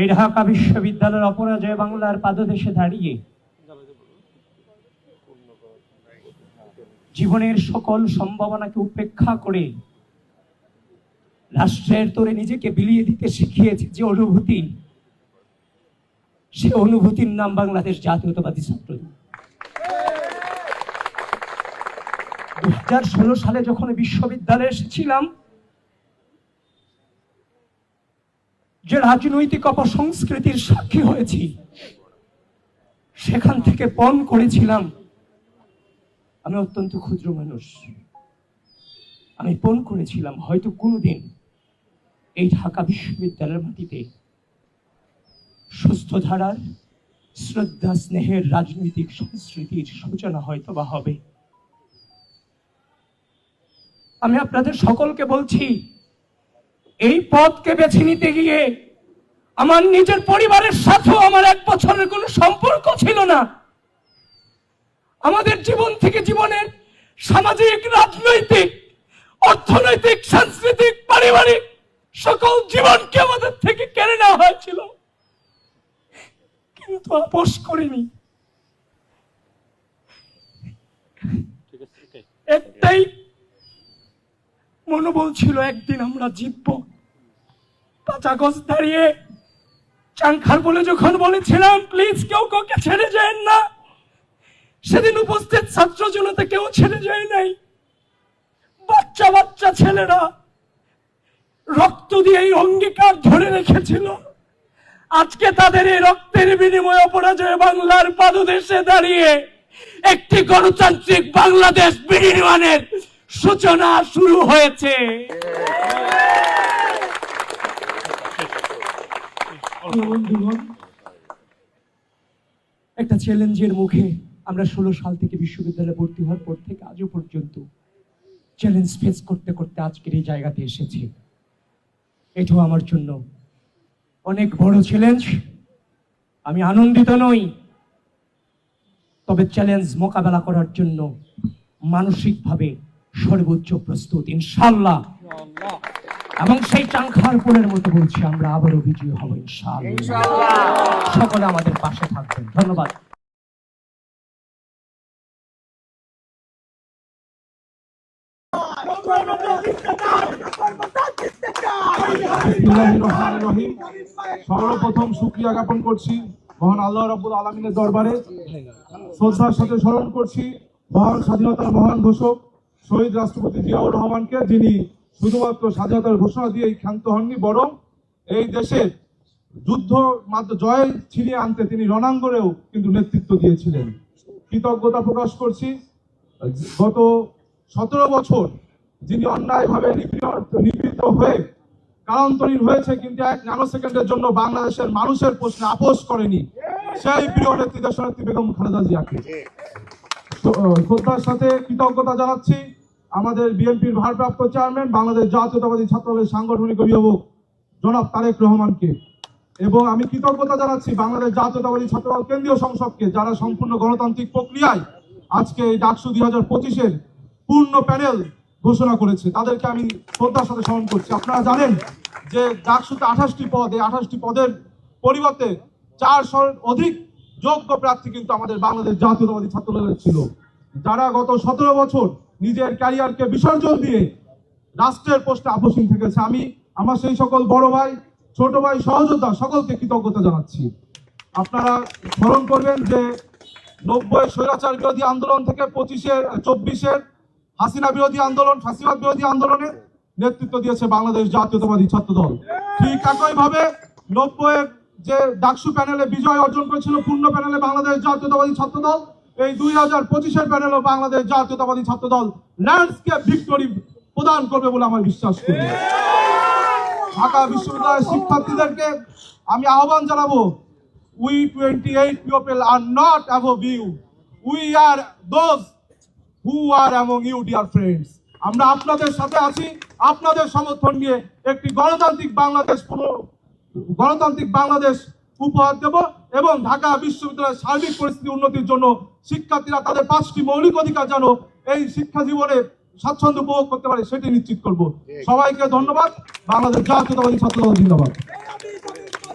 এই ঢাকা বিশ্ববিদ্যালয়ের অপরাজয় বাংলার পাদদেশে দাঁড়িয়ে জীবনের সকল সম্ভাবনাকে উপেক্ষা করে রাষ্ট্রের তোরে নিজেকে বিলিয়ে দিতে শিখিয়েছে যে অনুভূতি, সে অনুভূতির নাম বাংলাদেশ জাতীয়তাবাদী ছাত্র দু হাজার ষোলো সালে যখন বিশ্ববিদ্যালয়ে এসেছিলাম যে রাজনৈতিক অপসংস্কৃতির সাক্ষী হয়েছি, সেখান থেকে পণ করেছিলাম। আমি অত্যন্ত ক্ষুদ্র মানুষ। আমি পণ করেছিলাম হয়তো কোনোদিন এই ঢাকা বিশ্ববিদ্যালয়ের মাটিতে। সুস্থ ধারার শ্রদ্ধা স্নেহের রাজনৈতিক সংস্কৃতির সূচনা হয়তো বা হবে। আমি আপনাদের সকলকে বলছি এই পথকে বেছে নিতে গিয়ে আমার নিজের পরিবারের সাথেও আমার এক বছরের কোনো সম্পর্ক ছিল না। আমাদের জীবন থেকে জীবনের সামাজিক রাজনৈতিক অর্থনৈতিক সাংস্কৃতিক পারিবারিক সকল জীবনকে আমাদের থেকে কেড়ে নেওয়া হয়েছিল। কিন্তু আপোষ করিনি। একটাই মনোবল ছিল একদিন আমরা জিতব। আগস্ট দাঁড়িয়ে চাংখার বলে যখন বলেছিলাম, প্লিজ কেউ কাউকে ছেড়ে যায় না। সেদিন উপস্থিত ছাত্র জনতা কেউ ছেড়ে যায় নাই। বাচ্চা বাচ্চা ছেলেরা রক্ত দিয়ে এই অঙ্গীকার ধরে রেখেছিল। আজকে তাদের এই রক্তের বিনিময়ে অপরাজয় বাংলার পাদদেশে দাঁড়িয়ে একটি গণতান্ত্রিক বাংলাদেশ বিনির্মাণের সূচনা শুরু হয়েছে। একটা চ্যালেঞ্জের মুখে আমরা ষোলো সাল থেকে বিশ্ববিদ্যালয়ে ভর্তি হওয়ার পর থেকে আজও পর্যন্ত চ্যালেঞ্জ ফেস করতে করতে আজকের এই জায়গাতে এসেছি। এটাও আমার জন্য অনেক বড় চ্যালেঞ্জ। আমি আনন্দিত নই। তবে চ্যালেঞ্জ মোকাবেলা করার জন্য মানসিকভাবে সর্বোচ্চ প্রস্তুত ইনশাল্লাহ এবং সেই চাংখারপুরের মতো বলছি আমরা আবারও বিজয়ী হব সকলে আমাদের পাশে থাকবেন। ধন্যবাদ। সর্বপ্রথম শুক্রিয়া জ্ঞাপন করছি মহান আল্লাহ রাব্বুল আলমিনের দরবারে। শ্রদ্ধার সাথে স্মরণ করছি মহান স্বাধীনতার মহান ঘোষক শহীদ রাষ্ট্রপতি জিয়াউর রহমানকে যিনি শুধুমাত্র স্বাধীনতার ঘোষণা দিয়েই ক্ষান্ত হননি, বরং এই দেশের যুদ্ধ মাত্র জয় ছিনিয়ে আনতে তিনি রণাঙ্গনেও কিন্তু নেতৃত্ব দিয়েছিলেন। কৃতজ্ঞতা প্রকাশ করছি। গত সতেরো বছর যিনি অন্যায়ভাবে নিপীড়িত হয়ে কালান্তরীণ হয়েছে, কিন্তু এক ন্যানো সেকেন্ডের জন্য বাংলাদেশের মানুষের প্রশ্নে আপোষ করেনি সেই প্রিয় নেত্রী, দেশনেত্রী বেগম খালেদা জিয়াকে। শ্রদ্ধার সাথে কৃতজ্ঞতা জানাচ্ছি। আমাদের বিএনপির ভারপ্রাপ্ত চেয়ারম্যান, বাংলাদেশ জাতীয়তাবাদী ছাত্রদলের সাংগঠনিক অভিভাবক জনাব তারেক রহমানকে। এবং আমি কৃতজ্ঞতা জানাচ্ছি বাংলাদেশ জাতীয়তাবাদী ছাত্রদল কেন্দ্রীয় সংসদকে, যারা সম্পূর্ণ গণতান্ত্রিক প্রক্রিয়ায় আজকে এই ডাকসু দুই হাজার পঁচিশের পূর্ণ প্যানেল ঘোষণা করেছে। তাদেরকে আমি শ্রদ্ধার সাথে স্মরণ করছি। আপনারা জানেন যে ডাকসুতে আঠাশটি পদ, এই আঠাশটি পদের পরিবর্তে চারশোর অধিক যোগ্য প্রার্থী কিন্তু আমাদের বাংলাদেশ জাতীয়তাবাদী ছাত্রদলের ছিল। যারা গত সতেরো বছর নিজের ক্যারিয়ারকে বিসর্জন দিয়ে রাষ্ট্রের পোস্টে আপোষহীন থেকেছে। আমি, আমার সেই সকল বড় ভাই, ছোট ভাই, সহযোদ্ধা, সকলকে কৃতজ্ঞতা জানাচ্ছি। আপনারা স্মরণ করবেন যে নব্বই স্বৈরাচার বিরোধী আন্দোলন থেকে পঁচিশের চব্বিশের হাসিনা বিরোধী আন্দোলন ফাঁসিবাদ বিরোধী আন্দোলনে নেতৃত্ব দিয়েছে বাংলাদেশ জাতীয়তাবাদী ছাত্র দল ঠিক একই ভাবে নব্বইয়ের যে ডাকসু প্যানেলে বিজয় অর্জন করেছিল পূর্ণ প্যানেলে বাংলাদেশ জাতীয়তাবাদী ছাত্র দল এই দুই হাজার পঁচিশের প্যানেলও বাংলাদেশ জাতীয়তাবাদী ছাত্র দল ল্যান্ডস্কেপ ভিক্টোরি প্রদান করবে বলে আমার বিশ্বাস করি। ঢাকা বিশ্ববিদ্যালয়ের শিক্ষার্থীদেরকে আমি আহ্বান জানাব we twenty eight people are not above you we are those who are among you dear friends আমরা আপনাদের সাথে আছি, আপনাদের সমর্থন নিয়ে একটি গণতান্ত্রিক বাংলাদেশ গণতান্ত্রিক বাংলাদেশ উপহার দেব এবং ঢাকা বিশ্ববিদ্যালয়ের সার্বিক পরিস্থিতি উন্নতির জন্য শিক্ষার্থীরা তাদের পাঁচটি মৌলিক অধিকার যেন এই শিক্ষা জীবনে স্বাচ্ছন্দ্য উপভোগ করতে পারে সেটি নিশ্চিত করব। সবাইকে ধন্যবাদ। বাংলাদেশ জাতীয়তাবাদী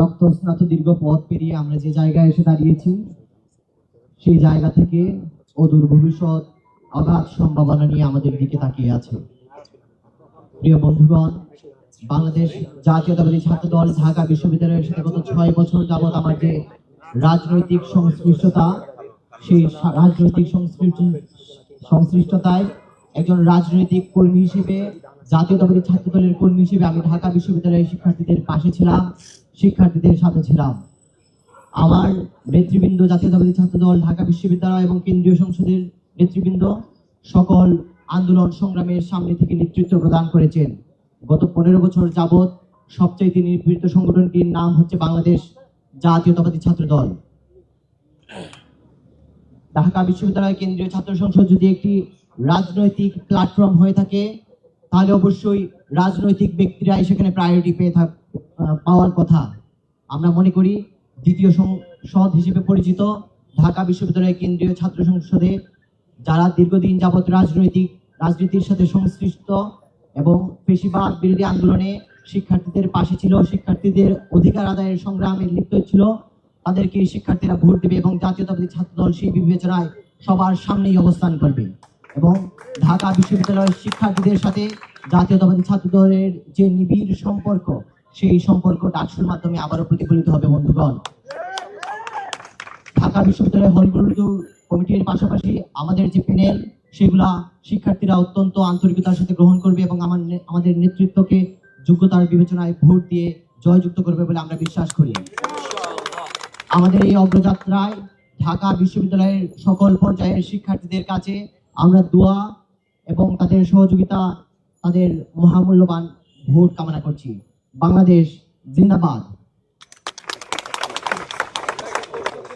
রক্তস্নাত দীর্ঘ পথ পেরিয়ে আমরা যে জায়গায় এসে দাঁড়িয়েছি, সেই জায়গা থেকে অদূর ভবিষ্যৎ অগাধ সম্ভাবনা নিয়ে আমাদের দিকে তাকিয়ে আছে। প্রিয় বন্ধুগণ, বাংলাদেশ জাতীয়তাবাদী ছাত্র দল ঢাকা বিশ্ববিদ্যালয়ের সাথে গত ছয় বছর যাবৎ আমার যে রাজনৈতিক সংশ্লিষ্টতা, সেই রাজনৈতিক সংশ্লিষ্ট, সংশ্লিষ্টতায় একজন রাজনৈতিক কর্মী হিসেবে, জাতীয়তাবাদী ছাত্র দলের কর্মী হিসেবে আমি ঢাকা বিশ্ববিদ্যালয়ের শিক্ষার্থীদের পাশে ছিলাম। শিক্ষার্থীদের সাথে ছিলাম। আমার নেতৃবৃন্দ জাতীয়তাবাদী ছাত্র দল ঢাকা বিশ্ববিদ্যালয় এবং কেন্দ্রীয় সংসদের নেতৃবৃন্দ সকল আন্দোলন সংগ্রামের সামনে থেকে নেতৃত্ব প্রদান করেছেন। গত পনেরো বছর যাবৎ সবচাইতে নিপীড়িত সংগঠনটির নাম হচ্ছে বাংলাদেশ জাতীয়তাবাদী ছাত্র দল ঢাকা বিশ্ববিদ্যালয় কেন্দ্রীয় ছাত্র সংসদ যদি একটি রাজনৈতিক প্ল্যাটফর্ম হয়ে থাকে, তাহলে অবশ্যই রাজনৈতিক ব্যক্তিরাই সেখানে প্রায়োরিটি পেয়ে পাওয়ার কথা। আমরা মনে করি দ্বিতীয় সংসদ হিসেবে পরিচিত ঢাকা বিশ্ববিদ্যালয়ের কেন্দ্রীয় ছাত্র সংসদে যারা দীর্ঘদিন যাবৎ রাজনৈতিক, রাজনীতির সাথে সংশ্লিষ্ট এবং পেশিবাদ বিরোধী আন্দোলনে শিক্ষার্থীদের পাশে ছিল, শিক্ষার্থীদের অধিকার আদায়ের সংগ্রামে লিপ্ত ছিল, তাদেরকে শিক্ষার্থীরা ভোট দেবে এবং জাতীয়তাবাদী ছাত্র দল সেই বিবেচনায় সবার সামনেই অবস্থান করবে এবং ঢাকা বিশ্ববিদ্যালয়ের শিক্ষার্থীদের সাথে জাতীয়তাবাদী ছাত্র দলের যে নিবিড় সম্পর্ক সেই সম্পর্ক ডাকসুর মাধ্যমে আবারও প্রতিফলিত হবে, বন্ধুগণ। ঢাকা বিশ্ববিদ্যালয় হলগুলো কমিটির পাশাপাশি আমাদের যে প্যানেল, সেগুলা শিক্ষার্থীরা অত্যন্ত আন্তরিকতার সাথে গ্রহণ করবে এবং আমার আমাদের নেতৃত্বকে যোগ্যতার বিবেচনায় ভোট দিয়ে জয়যুক্ত করবে বলে আমরা বিশ্বাস করি। আমাদের এই অগ্রযাত্রায় ঢাকা বিশ্ববিদ্যালয়ের সকল পর্যায়ের শিক্ষার্থীদের কাছে আমরা দোয়া এবং তাদের সহযোগিতা, তাদের মহামূল্যবান ভোট কামনা করছি। বাংলাদেশ জিন্দাবাদ।